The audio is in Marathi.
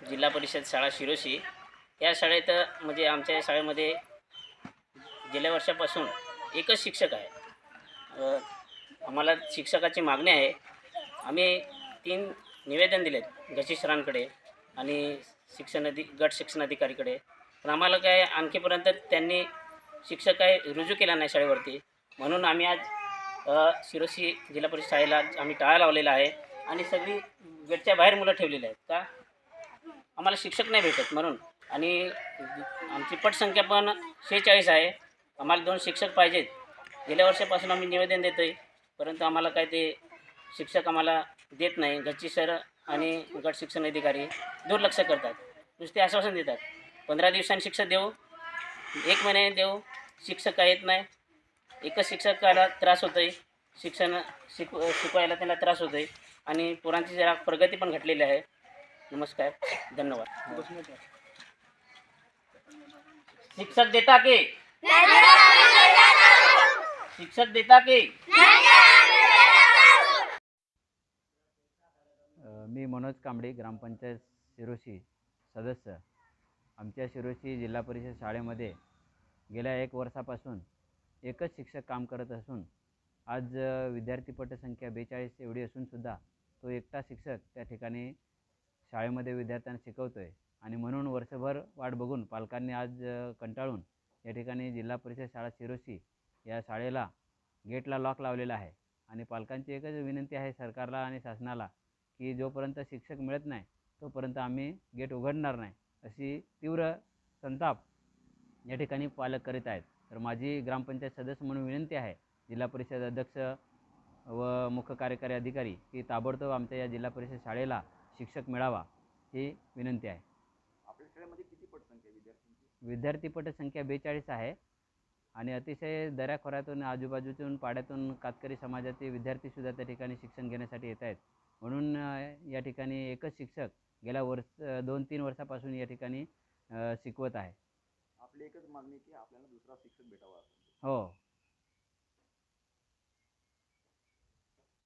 जिल्हा परिषद शाळा शिरोशी. या शाळेत म्हणजे आमच्या शाळेमध्ये गेल्या वर्षापासून एकच शिक्षक आहे. आम्हाला शिक्षकाची मागणी आहे. आम्ही तीन निवेदन दिलेत गशी सरांकडे आणि शिक्षण अधि गट शिक्षण अधिकारीकडे. पण आम्हाला काय आणखीपर्यंत त्यांनी शिक्षक काय रुजू केला नाही शाळेवरती. म्हणून आम्ही आज शिरोशी जिल्हा परिषद शाळेला आम्ही टाळा लावलेला आहे आणि सगळी गटच्या बाहेर मुलं ठेवलेली आहेत. का? आम्हाला शिक्षक नाही भेटत म्हणून. आणि आमची पटसंख्या पण शेहेचाळीस आहे. आम्हाला दोन शिक्षक पाहिजेत. गेल्या वर्षापासून आम्ही निवेदन देतो आहे परंतु आम्हाला काय ते शिक्षक आम्हाला देत नाही. गच्ची सर आणि गट शिक्षण अधिकारी दुर्लक्ष करतात. नुसते आश्वासन देतात. पंधरा दिवसांनी शिक्षक देऊ. एक महिन्याने देऊ. शिक्षक काय येत नाही. एकच शिक्षकाला त्रास होतो आहे शिक्षण शिक शिकवायला त्यांना त्रास होतो आहे आणि पोरांची जरा प्रगती पण घटलेली आहे. नमस्कार धन्यवाद. शिक्षक देता के? शिक्षक देता के? मी मनोज कांबळे ग्रामपंचायत शिरोशी सदस्य. आमच्या शिरोशी जिल्हा परिषद शाळेमध्ये गेल्या एक वर्षापासून एकच शिक्षक काम करत असून आज विद्यार्थी पटसंख्या बेचाळीस एवढी असूनसुद्धा तो एकटा शिक्षक त्या ठिकाणी शाळेमध्ये विद्यार्थ्यांना शिकवतो आहे आणि म्हणून वर्षभर वाट बघून पालकांनी आज कंटाळून या ठिकाणी जिल्हा परिषद शाळा शिरोशी या शाळेला गेटला लॉक लावलेला आहे. आणि पालकांची एकच विनंती आहे सरकारला आणि शासनाला की जोपर्यंत शिक्षक मिळत नाही तोपर्यंत आम्ही गेट उघडणार नाही अशी तीव्र संताप या ठिकाणी पालक करीत आहेत. तर माझी ग्रामपंचायत सदस्य म्हणून विनंती आहे जिल्हा परिषद अध्यक्ष व मुख्य कार्यकारी अधिकारी की ताबडतोब आमच्या या जिल्हा परिषद शाळेला शिक्षक मिळावा ही विनंती आहे. आपल्या शाळेमध्ये किती पटसंख्या विद्यार्थ्यांची? विद्यार्थी पटसंख्या बेचाळीस आहे आणि अतिशय दऱ्याखोऱ्यातून आजूबाजूतून पाड्यातून कातकरी समाजाचे विद्यार्थीसुद्धा त्या ठिकाणी शिक्षण घेण्यासाठी येत आहेत. म्हणून या ठिकाणी एकच शिक्षक गेल्या वर्ष दोन तीन वर्षापासून या ठिकाणी शिकवत आहे. आपली एकच मागणी की आपल्याला दुसरा शिक्षक भेटावा. हो.